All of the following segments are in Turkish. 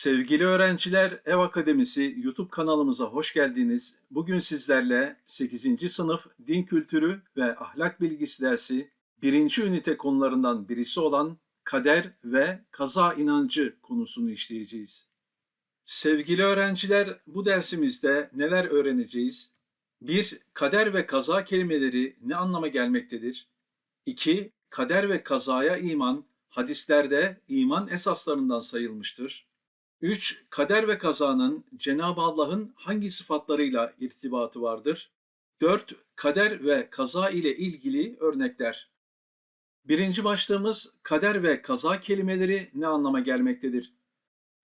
Sevgili öğrenciler, Ev Akademisi YouTube kanalımıza hoş geldiniz. Bugün sizlerle 8. sınıf Din Kültürü ve Ahlak Bilgisi dersi 1. ünite konularından birisi olan kader ve kaza inancı konusunu işleyeceğiz. Sevgili öğrenciler, bu dersimizde neler öğreneceğiz? 1. Kader ve kaza kelimeleri ne anlama gelmektedir? 2. Kader ve kazaya iman hadislerde iman esaslarından sayılmıştır. 3. Kader ve kazanın Cenab-ı Allah'ın hangi sıfatlarıyla irtibatı vardır? 4. Kader ve kaza ile ilgili örnekler. Birinci başlığımız kader ve kaza kelimeleri ne anlama gelmektedir?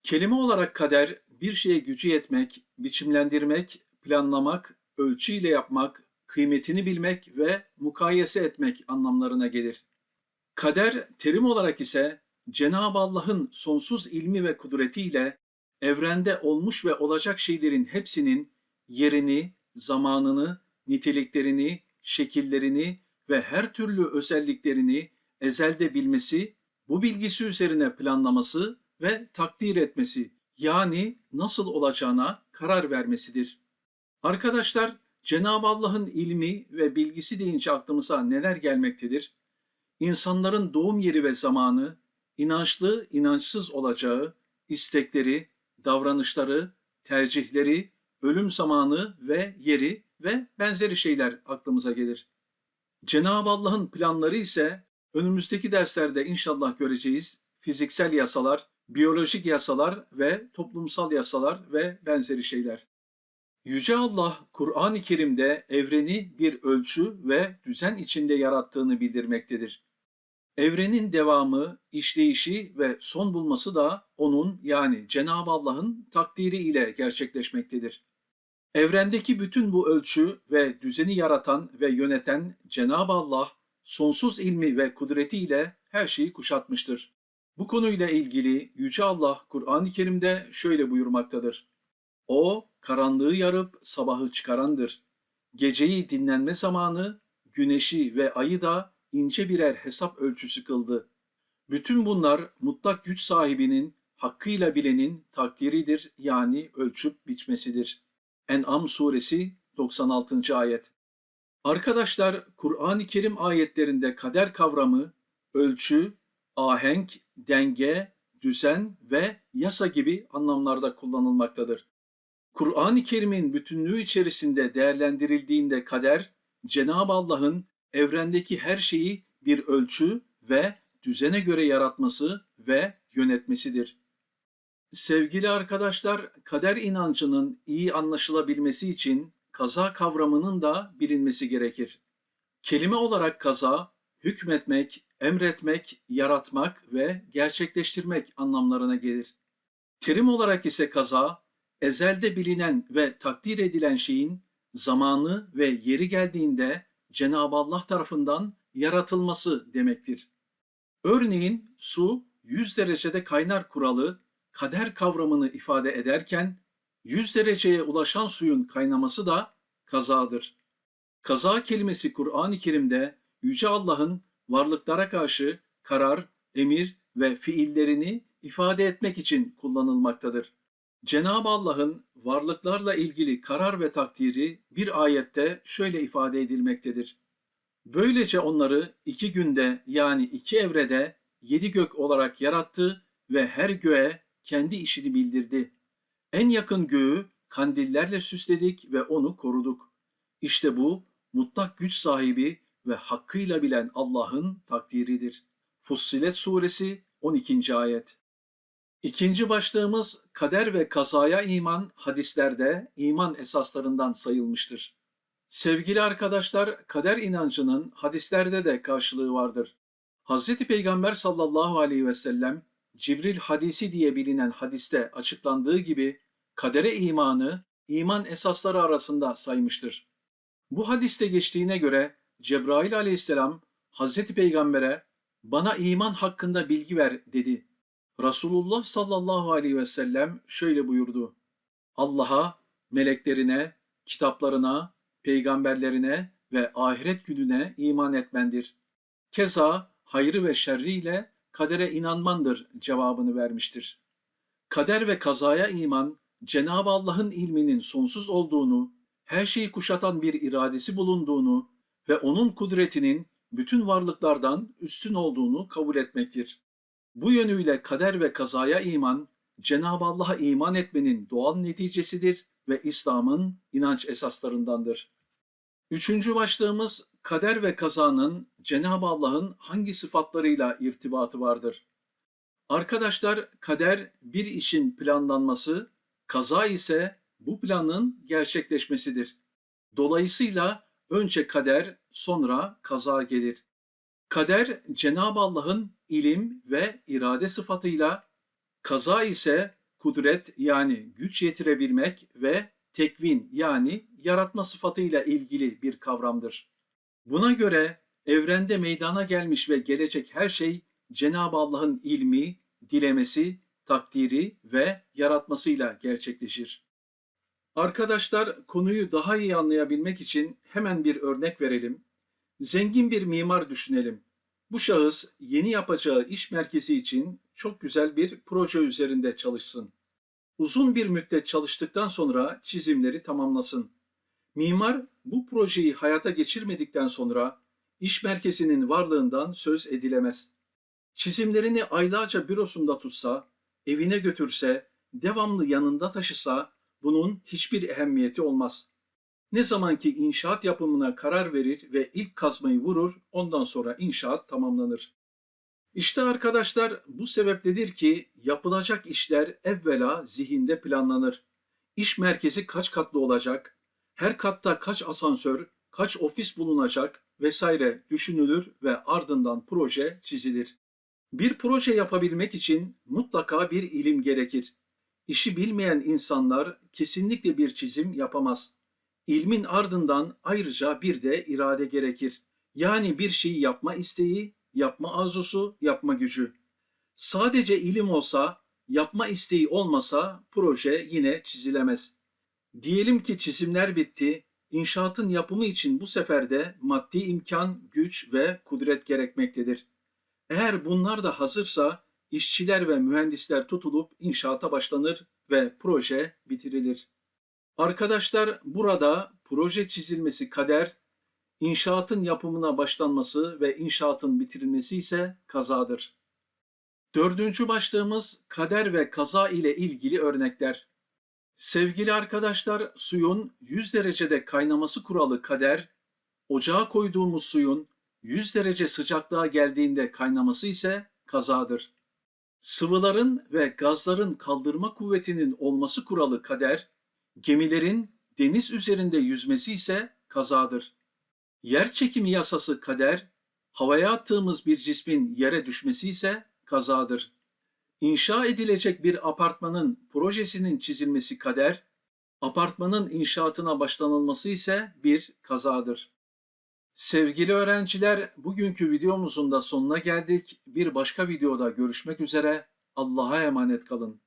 Kelime olarak kader bir şeye gücü yetmek, biçimlendirmek, planlamak, ölçüyle yapmak, kıymetini bilmek ve mukayese etmek anlamlarına gelir. Kader terim olarak ise Cenab-ı Allah'ın sonsuz ilmi ve kudretiyle evrende olmuş ve olacak şeylerin hepsinin yerini, zamanını, niteliklerini, şekillerini ve her türlü özelliklerini ezelde bilmesi, bu bilgisi üzerine planlaması ve takdir etmesi yani nasıl olacağına karar vermesidir. Arkadaşlar Cenab-ı Allah'ın ilmi ve bilgisi deyince aklımıza neler gelmektedir? İnsanların doğum yeri ve zamanı, inançlı, inançsız olacağı, istekleri, davranışları, tercihleri, ölüm zamanı ve yeri ve benzeri şeyler aklımıza gelir. Cenab-ı Allah'ın planları ise önümüzdeki derslerde inşallah göreceğiz fiziksel yasalar, biyolojik yasalar ve toplumsal yasalar ve benzeri şeyler. Yüce Allah Kur'an-ı Kerim'de evreni bir ölçü ve düzen içinde yarattığını bildirmektedir. Evrenin devamı, işleyişi ve son bulması da onun yani Cenab-ı Allah'ın takdiri ile gerçekleşmektedir. Evrendeki bütün bu ölçü ve düzeni yaratan ve yöneten Cenab-ı Allah sonsuz ilmi ve kudretiyle her şeyi kuşatmıştır. Bu konuyla ilgili Yüce Allah Kur'an-ı Kerim'de şöyle buyurmaktadır. O karanlığı yarıp sabahı çıkarandır. Geceyi dinlenme zamanı, güneşi ve ayı da ince birer hesap ölçüsü kıldı. Bütün bunlar mutlak güç sahibinin, hakkıyla bilenin takdiridir yani ölçüp biçmesidir. En'am suresi 96. ayet. Arkadaşlar Kur'an-ı Kerim ayetlerinde kader kavramı ölçü, ahenk, denge, düzen ve yasa gibi anlamlarda kullanılmaktadır. Kur'an-ı Kerim'in bütünlüğü içerisinde değerlendirildiğinde kader, Cenab-ı Allah'ın evrendeki her şeyi bir ölçü ve düzene göre yaratması ve yönetmesidir. Sevgili arkadaşlar, kader inancının iyi anlaşılabilmesi için kaza kavramının da bilinmesi gerekir. Kelime olarak kaza, hükmetmek, emretmek, yaratmak ve gerçekleştirmek anlamlarına gelir. Terim olarak ise kaza, ezelde bilinen ve takdir edilen şeyin zamanı ve yeri geldiğinde Cenab-ı Allah tarafından yaratılması demektir. Örneğin su 100 derecede kaynar kuralı kader kavramını ifade ederken 100 dereceye ulaşan suyun kaynaması da kazadır. Kaza kelimesi Kur'an-ı Kerim'de Yüce Allah'ın varlıklara karşı karar, emir ve fiillerini ifade etmek için kullanılmaktadır. Cenab-ı Allah'ın varlıklarla ilgili karar ve takdiri bir ayette şöyle ifade edilmektedir. Böylece onları iki günde yani iki evrede yedi gök olarak yarattı ve her göğe kendi işini bildirdi. En yakın göğü kandillerle süsledik ve onu koruduk. İşte bu mutlak güç sahibi ve hakkıyla bilen Allah'ın takdiridir. Fussilet Suresi 12. Ayet İkinci başlığımız kader ve kazaya iman hadislerde iman esaslarından sayılmıştır. Sevgili arkadaşlar, kader inancının hadislerde de karşılığı vardır. Hz. Peygamber sallallahu aleyhi ve sellem Cibril hadisi diye bilinen hadiste açıklandığı gibi kadere imanı iman esasları arasında saymıştır. Bu hadiste geçtiğine göre Cebrail aleyhisselam Hz. Peygamber'e bana iman hakkında bilgi ver dedi. Resulullah sallallahu aleyhi ve sellem şöyle buyurdu. Allah'a, meleklerine, kitaplarına, peygamberlerine ve ahiret gününe iman etmendir. Keza hayrı ve şerriyle kadere inanmandır cevabını vermiştir. Kader ve kazaya iman, Cenab-ı Allah'ın ilminin sonsuz olduğunu, her şeyi kuşatan bir iradesi bulunduğunu ve onun kudretinin bütün varlıklardan üstün olduğunu kabul etmektir. Bu yönüyle kader ve kazaya iman, Cenab-ı Allah'a iman etmenin doğal neticesidir ve İslam'ın inanç esaslarındandır. Üçüncü başlığımız kader ve kazanın Cenab-ı Allah'ın hangi sıfatlarıyla irtibatı vardır? Arkadaşlar kader bir işin planlanması, kaza ise bu planın gerçekleşmesidir. Dolayısıyla önce kader, sonra kaza gelir. Kader Cenab-ı Allah'ın ilim ve irade sıfatıyla, kaza ise kudret yani güç yetirebilmek ve tekvin yani yaratma sıfatıyla ilgili bir kavramdır. Buna göre evrende meydana gelmiş ve gelecek her şey Cenab-ı Allah'ın ilmi, dilemesi, takdiri ve yaratmasıyla gerçekleşir. Arkadaşlar konuyu daha iyi anlayabilmek için hemen bir örnek verelim. Zengin bir mimar düşünelim. Bu şahıs yeni yapacağı iş merkezi için çok güzel bir proje üzerinde çalışsın. Uzun bir müddet çalıştıktan sonra çizimleri tamamlasın. Mimar bu projeyi hayata geçirmedikten sonra iş merkezinin varlığından söz edilemez. Çizimlerini aylarca bürosunda tutsa, evine götürse, devamlı yanında taşısa bunun hiçbir ehemmiyeti olmaz. Ne zamanki inşaat yapımına karar verir ve ilk kazmayı vurur, ondan sonra inşaat tamamlanır. İşte arkadaşlar bu sebepledir ki yapılacak işler evvela zihinde planlanır. İş merkezi kaç katlı olacak, her katta kaç asansör, kaç ofis bulunacak vesaire düşünülür ve ardından proje çizilir. Bir proje yapabilmek için mutlaka bir ilim gerekir. İşi bilmeyen insanlar kesinlikle bir çizim yapamaz. İlmin ardından ayrıca bir de irade gerekir. Yani bir şeyi yapma isteği, yapma arzusu, yapma gücü. Sadece ilim olsa, yapma isteği olmasa proje yine çizilemez. Diyelim ki çizimler bitti, inşaatın yapımı için bu sefer de maddi imkan, güç ve kudret gerekmektedir. Eğer bunlar da hazırsa işçiler ve mühendisler tutulup inşaata başlanır ve proje bitirilir. Arkadaşlar burada proje çizilmesi kader, inşaatın yapımına başlanması ve inşaatın bitirilmesi ise kazadır. Dördüncü başlığımız kader ve kaza ile ilgili örnekler. Sevgili arkadaşlar, suyun 100 derecede kaynaması kuralı kader, ocağa koyduğumuz suyun 100 derece sıcaklığa geldiğinde kaynaması ise kazadır. Sıvıların ve gazların kaldırma kuvvetinin olması kuralı kader, gemilerin deniz üzerinde yüzmesi ise kazadır. Yer çekimi yasası kader, havaya attığımız bir cismin yere düşmesi ise kazadır. İnşa edilecek bir apartmanın projesinin çizilmesi kader, apartmanın inşaatına başlanılması ise bir kazadır. Sevgili öğrenciler, bugünkü videomuzun da sonuna geldik. Bir başka videoda görüşmek üzere. Allah'a emanet kalın.